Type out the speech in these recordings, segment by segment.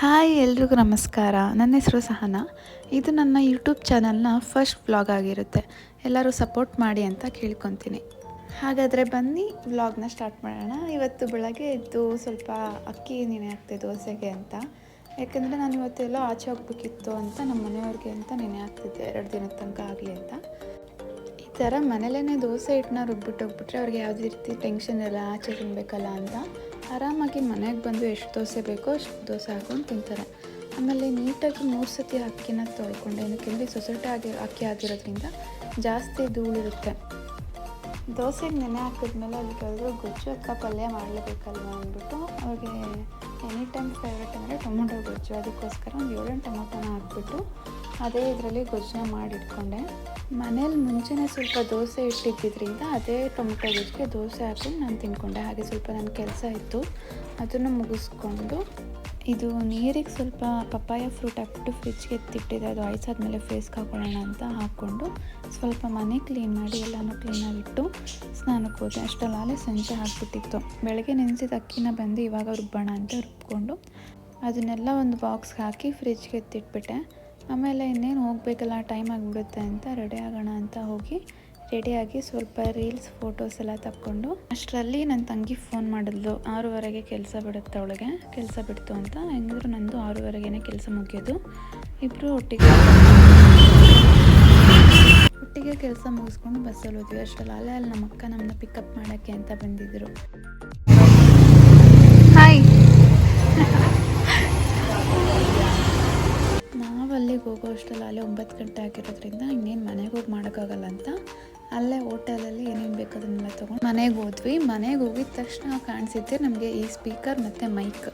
Hi ಎಲ್ರಿಗೂ ನಮಸ್ಕಾರ. ನನ್ನ ಹೆಸರು ಸಹನಾ. ಇದು ನನ್ನ ಯೂಟ್ಯೂಬ್ ಚಾನಲ್ನ ಫಸ್ಟ್ ವ್ಲಾಗ್ ಆಗಿರುತ್ತೆ. ಎಲ್ಲರೂ ಸಪೋರ್ಟ್ ಮಾಡಿ ಅಂತ ಕೇಳ್ಕೊತೀನಿ. ಹಾಗಾದರೆ ಬನ್ನಿ, ವ್ಲಾಗ್ನ ಸ್ಟಾರ್ಟ್ ಮಾಡೋಣ. ಇವತ್ತು ಬೆಳಗ್ಗೆ ಎದ್ದು ಸ್ವಲ್ಪ ಅಕ್ಕಿ ನೆನೆ ಹಾಕ್ತೆ ದೋಸೆಗೆ ಅಂತ. ಯಾಕಂದರೆ ನಾನು ಇವತ್ತೆಲ್ಲ ಆಚೆ ಹೋಗ್ಬೇಕಿತ್ತು ಅಂತ ನಮ್ಮ ಮನೆಯವ್ರಿಗೆ ಅಂತ ನೆನೆ ಹಾಕ್ತಿದ್ದೆ ಎರಡು ದಿನದ ತನಕ ಆಗಲಿ ಅಂತ. ಥರ ಮನೇಲೇ ದೋಸೆ ಹಿಟ್ಟನ್ನ ರುಬ್ಬಿಟ್ಟು ಹೋಗ್ಬಿಟ್ರೆ ಅವ್ರಿಗೆ ಯಾವುದೇ ರೀತಿ ಟೆನ್ಷನ್ ಇಲ್ಲ, ಆಚೆ ತಿನ್ನಬೇಕಲ್ಲ ಅಂತ. ಆರಾಮಾಗಿ ಮನೆಗೆ ಬಂದು ಎಷ್ಟು ದೋಸೆ ಬೇಕೋ ಅಷ್ಟು ದೋಸೆ ಹಾಕೊಂಡು ತಿಂತಾರೆ. ಆಮೇಲೆ ನೀಟಾಗಿ ಮೂರು ಸತಿ ಅಕ್ಕಿನ ತೊಳ್ಕೊಂಡೆ ಏನಕ್ಕೆ ಸೊಸೈಟಿ ಆಗಿ, ಅಕ್ಕಿ ಆಗಿರೋದ್ರಿಂದ ಜಾಸ್ತಿ ಧೂಳಿರುತ್ತೆ ದೋಸೆಗೆ ನೆನೆ ಹಾಕಿದ್ಮೇಲೆ ಅದಕ್ಕೆ ಯಾವ್ದಾದ್ರು ಗೊಜ್ಜು ಅಕ್ಕ ಪಲ್ಯ ಮಾಡಲೇಬೇಕಲ್ವ ಅಂದ್ಬಿಟ್ಟು ಅವ್ರಿಗೆ ಎನಿ ಟೈಮ್ ಫೇವ್ರೇಟ್ ಅಂದರೆ ಟೊಮೊಟೊ ಗೊಜ್ಜು. ಅದಕ್ಕೋಸ್ಕರ ಒಂದು ಏಳೆಂಟು ಟೊಮೊಟೊನ ಹಾಕ್ಬಿಟ್ಟು ಅದೇ ಇದರಲ್ಲಿ ಗೊಜ್ಜನ ಮಾಡಿಟ್ಕೊಂಡೆ. ಮನೇಲಿ ಮುಂಚೆನೇ ಸ್ವಲ್ಪ ದೋಸೆ ಇಟ್ಟಿದ್ದಿದ್ರಿಂದ ಅದೇ ಟೊಮೆಟೊ ಗೊಜ್ಜಿಗೆ ದೋಸೆ ಹಾಕೊಂಡು ನಾನು ತಿನ್ಕೊಂಡೆ ಹಾಗೆ ಸ್ವಲ್ಪ ನನ್ನ ಕೆಲಸ ಇತ್ತು. ಅದನ್ನು ಮುಗಿಸ್ಕೊಂಡು ಇದು ನೀರಿಗೆ ಸ್ವಲ್ಪ ಪಪ್ಪಾಯ ಫ್ರೂಟ್ ಹಾಕ್ಬಿಟ್ಟು ಫ್ರಿಜ್ಗೆ ಎತ್ತಿಟ್ಟಿದೆ. ಅದು ಐಸ್ ಆದಮೇಲೆ ಫೇಸ್ಗೆ ಹಾಕೊಳ್ಳೋಣ ಅಂತ ಹಾಕ್ಕೊಂಡು ಸ್ವಲ್ಪ ಮನೆ ಕ್ಲೀನ್ ಮಾಡಿ ಎಲ್ಲನೂ ಕ್ಲೀನಾಗಿಟ್ಟು ಸ್ನಾನಕ್ಕೆ ಹೋದೆ. ಅಷ್ಟಲ್ಲಾಲೆ ಸಂಜೆ ಹಾಕ್ಬಿಟ್ಟಿತ್ತು ಬೆಳಗ್ಗೆ ನೆನೆಸಿದ ಅಕ್ಕಿನ ಬಂದು ಇವಾಗ ರುಬ್ಬೋಣ ಅಂತ ರುಬ್ಕೊಂಡು ಅದನ್ನೆಲ್ಲ ಒಂದು ಬಾಕ್ಸ್ಗೆ ಹಾಕಿ ಫ್ರಿಜ್ಗೆ ಎತ್ತಿಟ್ಬಿಟ್ಟೆ. ಆಮೇಲೆ ಇನ್ನೇನು ಹೋಗಬೇಕಲ್ಲ ಟೈಮ್ ಆಗಿಬಿಡುತ್ತೆ ಅಂತ ರೆಡಿ ಆಗೋಣ ಅಂತ ಹೋಗಿ ರೆಡಿಯಾಗಿ ಸ್ವಲ್ಪ ರೀಲ್ಸ್ ಫೋಟೋಸ್ ಎಲ್ಲ ತಕ್ಕೊಂಡು ಅಷ್ಟರಲ್ಲಿ ನನ್ನ ತಂಗಿ ಫೋನ್ ಮಾಡಿದ್ಲು. ಆರೂವರೆಗೆ ಕೆಲಸ ಬಿಡುತ್ತೆ ಅವಳಿಗೆ. ಕೆಲಸ ಬಿಡ್ತು ಅಂತ ಹೆಂಗಿದ್ರು ನಂದು ಆರೂವರೆಗೇ ಕೆಲಸ ಮುಗಿಯೋದು. ಇಬ್ಬರು ಒಟ್ಟಿಗೆ ಒಟ್ಟಿಗೆ ಕೆಲಸ ಮುಗಿಸ್ಕೊಂಡು ಬಸ್ಸಲ್ಲಿ ಹೋದ್ವಿ. ಅಷ್ಟರಲ್ಲಿ ಅಲ್ಲೇ ಅಲ್ಲಿ ನಮ್ಮ ಅಕ್ಕ ನಮ್ಮನ್ನ ಪಿಕಪ್ ಮಾಡೋಕ್ಕೆ ಅಂತ ಬಂದಿದ್ದರು ಹೋಗೋ ಅಷ್ಟರಲ್ಲಿ ಅಲ್ಲೇ ಒಂಬತ್ತು ಗಂಟೆ ಆಗಿರೋದ್ರಿಂದ ಇನ್ನೇನು ಮನೆಗೆ ಹೋಗಿ ಮಾಡೋಕ್ಕಾಗಲ್ಲ ಅಂತ ಅಲ್ಲೇ ಹೋಟೆಲಲ್ಲಿ ಏನೇನು ಬೇಕು ಅದನ್ನೆಲ್ಲ ತೊಗೊಂಡು ಮನೆಗೆ ಹೋದ್ವಿ. ಮನೆಗೆ ಹೋಗಿದ ತಕ್ಷಣ ಕಾಣಿಸಿದ್ದೆ ನಮಗೆ ಈ ಸ್ಪೀಕರ್ ಮತ್ತು ಮೈಕ್.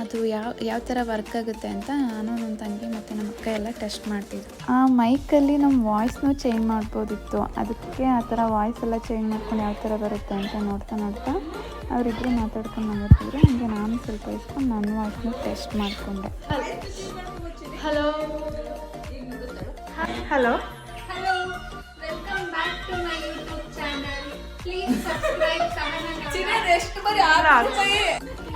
ಅದು ಯಾವ ಯಾವ ಥರ ವರ್ಕ್ ಆಗುತ್ತೆ ಅಂತ ನಾನು ನನ್ನ ತಂಗಿ ಮತ್ತು ನಮ್ಮ ಅಕ್ಕ ಎಲ್ಲ ಟೆಸ್ಟ್ ಮಾಡ್ತಿದ್ವಿ. ಆ ಮೈಕಲ್ಲಿ ನಮ್ಮ ವಾಯ್ಸ್ನೂ ಚೇಂಜ್ ಮಾಡ್ಬೋದಿತ್ತು. ಅದಕ್ಕೆ ಆ ಥರ ವಾಯ್ಸ್ ಎಲ್ಲ ಚೇಂಜ್ ಮಾಡ್ಕೊಂಡು ಯಾವ ಥರ ಬರುತ್ತೆ ಅಂತ ನೋಡ್ತಾ ನೋಡ್ತಾ ಅವರಿಬ್ಬರು ಮಾತಾಡ್ಕೊಂಡು ನೋಡ್ತಿದ್ರು ಹಂಗೆ ನಾನು ಸ್ವಲ್ಪ ಇಸ್ಕೊಂಡು ನನ್ನ ವಾಯ್ಸ್ನೂ ಟೆಸ್ಟ್ ಮಾಡಿಕೊಂಡೆ. Hello hello hello welcome back to my YouTube subscribe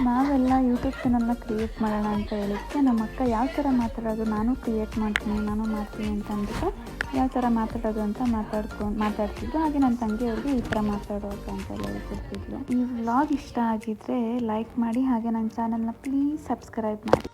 ನಾವೆಲ್ಲ ಯೂಟ್ಯೂಬ್ ಚಾನಲ್ನ ಕ್ರಿಯೇಟ್ ಮಾಡೋಣ ಅಂತ ಹೇಳಿಕ್ಕೆ ನಮ್ಮ ಅಕ್ಕ ಯಾವ ಥರ ಮಾತಾಡೋದು ನಾನು ಕ್ರಿಯೇಟ್ ಮಾಡ್ತೀನಿ ನಾನು ಮಾಡ್ತೀನಿ ಅಂತ ಅಂದ್ಬಿಟ್ಟು ಯಾವ ಥರ ಮಾತಾಡೋದು ಅಂತ ಮಾತಾಡ್ಕೊಂಡು ಮಾತಾಡ್ತಿದ್ರು ಹಾಗೆ ನನ್ನ ತಂಗಿಯವ್ರಿಗೆ ಈ ಥರ ಮಾತಾಡೋದು ಅಂತ ಹೇಳ್ಕೊಡ್ತಿದ್ಲು ಈ ವ್ಲಾಗ್ ಇಷ್ಟ ಆಗಿದ್ರೆ ಲೈಕ್ ಮಾಡಿ ಹಾಗೆ ನನ್ನ ಚಾನಲ್ನ ಪ್ಲೀಸ್ ಸಬ್ಸ್ಕ್ರೈಬ್ ಮಾಡಿ.